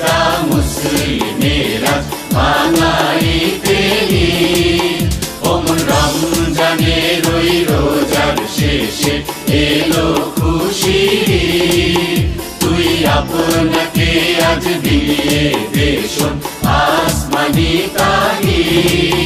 মুর্দা মুসলিমেরা ভাঙাইতে নি ওমন রমজানে রোজার শেষে এলো খুশি তুই আপনাকে আজ দিয়ে দেশ আসমানি তাগি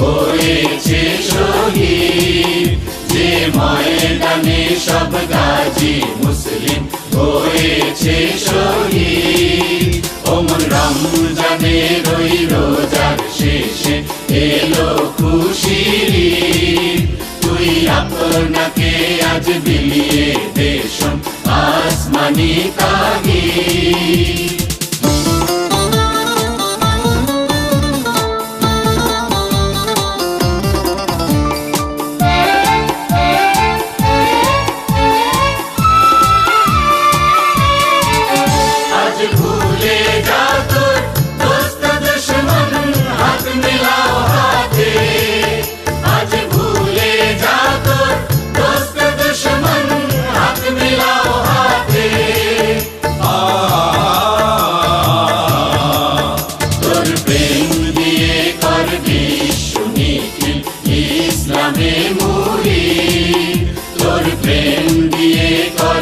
হয়েছে শহীদ। যে ময়দানে সব গাজী মুসলিম হয়েছে শহীদ। ওমন রমজানে রই রোজার শেষে এলো ঈদ। তুই আপনাকে আজ বিলিয়ে দেশন আসমানি তাগি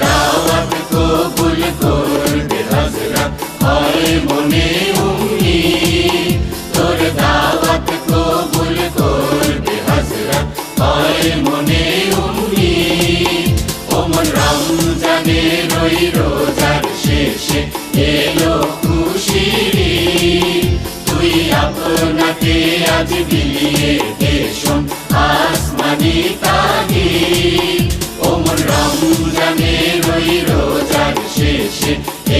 দাওয়াত কবুল করবে হযরত হয় মনে উম্মি তোর দাওয়াত কবুল করবে হযরত হয় মনে রোজার শেষে এলো খুশিরি তুই আপনাকে আজ বিলিয়ে দেশম আসমানি তাগি ওমন রমজানে রই রোজার শেষে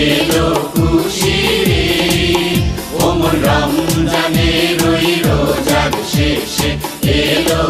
এলো খুশিরি ওমন রমজানে রই রোজার শেষে এলো